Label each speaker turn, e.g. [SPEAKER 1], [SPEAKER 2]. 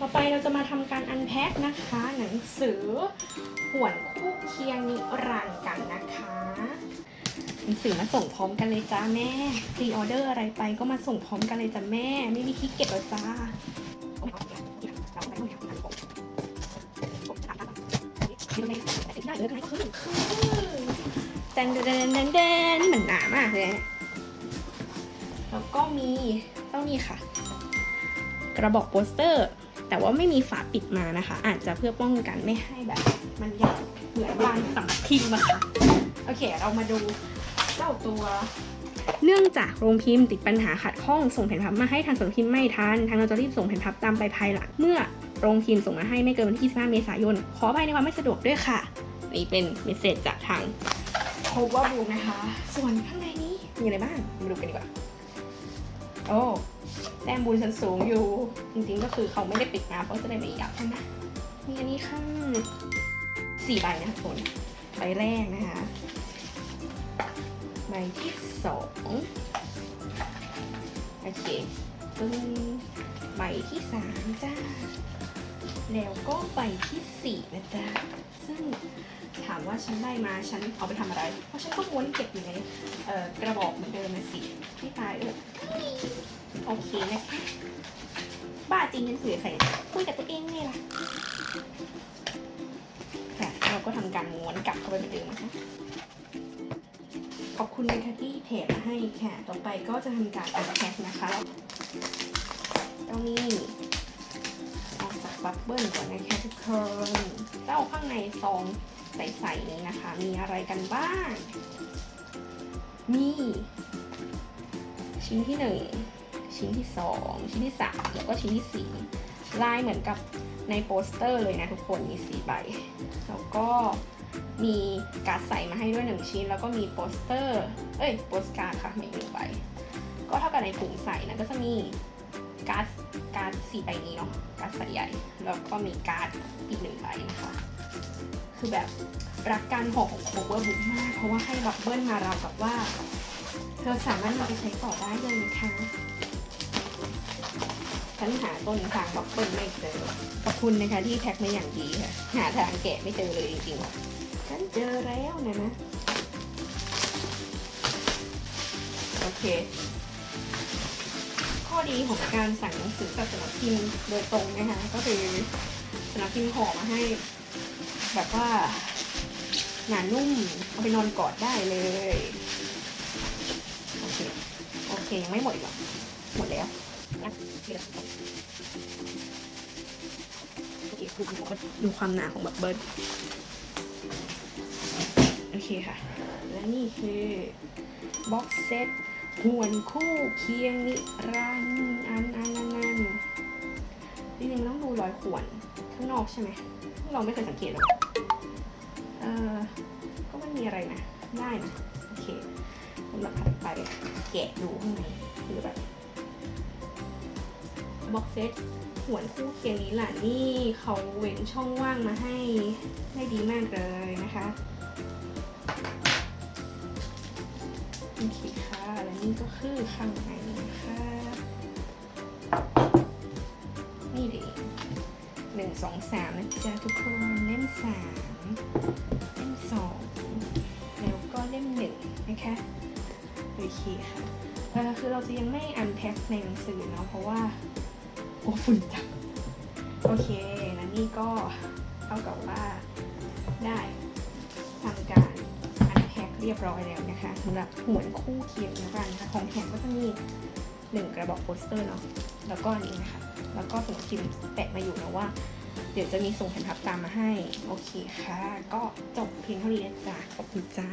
[SPEAKER 1] ต่อไปเราจะมาทำการอันแพ็คนะคะ หนังสือหวนคู่เคียงนิรันดร์กันนะคะ หนังสือมาส่งพร้อมกันเลยจ้าแม่พรีออเดอร์อะไรไปก็มาส่งพร้อมกันเลยจ้าแม่ ไม่มีที่เก็บแล้วจ้าแดนแดนแดนแดนเหมือนหนามากเลยแล้วก็มีต้องนี่ค่ะ กระบอกโปสเตอร์ แต่ว่าไม่มีฝาปิดมานะคะ อาจจะเพื่อป้องกันไม่ให้แบบ มันใหญ่เหมือนบานสำพิมพ์อะค่ะโอเค เรามาดูเจ้าตัวเนื่องจากโรงพิมพ์ติดปัญหาขัดข้องส่งแผ่นพับมาให้ทางสำนักพิมพ์ไม่ทัน ทางเราจะรีบส่งแผ่นพับตามไปภายหลังเมื่อโรงพิมพ์ส่งมาให้ไม่เกินวันที่ 25 เมษายน ขออภัยในความไม่สะดวกด้วยค่ะ นี่เป็นเมสเซจจากทาง Cover Book นะคะ ส่วนข้างในนี้มีอะไรบ้าง มาดูกันดีกว่า โอ้ แต้มบุญชั้นสูงอยู่ จริงๆก็คือเขาไม่ได้ปิดมาเพราะจะได้ไม่ยับใช่ไหมมีอันนี้ค่ะสี่ใบนะคะทุกคนใบแรกนะคะ ใบที่สองโอเคปึ้งใบที่สามจ้า แล้วก็ใบที่สี่นะจ๊ะ ซึ่ง ถามว่าฉันได้มาฉันเอาไปทำอะไร เพราะฉันก็ม้วนเก็บอยู่ในกระบอกเหมือนเดิมนะสิที่ตายเออโอเคนะคะบ้าจริงฉันคุยกับใครคุยกับตัวเองไงล่ะค่ะเราก็ทำการม้วนกลับเข้าไปเหมือนเดิมนะคะขอบคุณนะคะที่เพจมาให้ค่ะ ต่อไปก็จะทำการอัดแพ็คนะคะเจ้านี่ออกจาก บับเบิ้ลก่อนนะคะทุกคนเจ้าข้างในซองใสๆนี้นะคะ มีอะไรกันบ้าง มีชิ้นที่หนึ่งชิ้นที่สองชิ้นที่สามแล้วก็ชิ้นที่สี่ลายเหมือนกับในโปสเตอร์เลยนะทุกคนมีสี่ใบ แล้วก็มีการ์ดใส่มาให้ด้วยหนึ่งชิ้น แล้วก็มีโปสเตอร์ เอ้ยโปสการ์ดค่ะไม่หนึ่งใบ ก็เท่ากับในถุงใส่นะก็จะมี การ์ดการ์ดสี่ใบนี้เนาะการ์ดใสใหญ่แล้วก็มีการ์ดอีกหนึ่งใบนะคะคือแบบรักการห่อของโคเวอร์บุ๊กมาก เพราะว่าให้บับเบิ้ลมาเรากับว่า เธอสามารถนำไปใช้ต่อได้เลยนะคะฉันหาต้นทางบับเบิ้ลไม่เจอขอบคุณนะคะที่แพ็คมาอย่างดีค่ะ หาทางแกะไม่เจอเลยจริงๆฉันเจอแล้วนะนะ โอเค ข้อดีของการสั่งหนังสือจากสำนักพิมพ์โดยตรงนะคะก็คือสำนักพิมพ์ห่อมาให้ แบบว่าหนานุ่มเอาไปนอนกอดได้เลยโอเคโอเคยังไม่หมดอีกหรอหมดแล้วนะเดี๋ยวโอเคดูความหนาของแบบเบิร์ดโอเคค่ะ และนี่คือบ็อกเซต หวนคู่เคียงนิรันดร์อันอันอันอันจริงๆต้องดูรอยข่วนข้างนอกใช่ไหมเราไม่เคยสังเกตหรอกเออก็ไม่มีอะไรนะ ได้นะโอเคสำหรับถัดไปแกะดูข้างในคือแบบบ็อกเซตหวนคู่เคียงนี้แหละนี่เขาเว้นช่องว่างมาให้ได้ดีมากเลยนะคะ โอเค ก็คือข้างในนะคะนี่เดิหนึ่งสองสามนะจ๊ะทุกคนเล่มสามเล่มสองแล้วก็เล่มหนึ่งนะคะโอเคค่ะเออคือเราจะยังไม่อันแพ็คในหนังสือเนาะเพราะว่าโอ้ฝุ่นจังโอเคแล้วนี่ก็เท่ากับว่าได้ทำการ เรียบร้อยแล้วนะคะสำหรับหมวนคู่เคียงแล้วกันนะคะของแถมก็จะมีหนึ่งกระบอกโปสเตอร์เนาะแล้วก็อันนี้นะคะ แล้วก็ส่งพิมพ์แปะมาอยู่นะว่า เดี๋ยวจะมีส่งแผ่นพับตามมาให้ โอเคค่ะ ก็จบเพียงเท่านี้ะจ้ะขอบคุณจ้า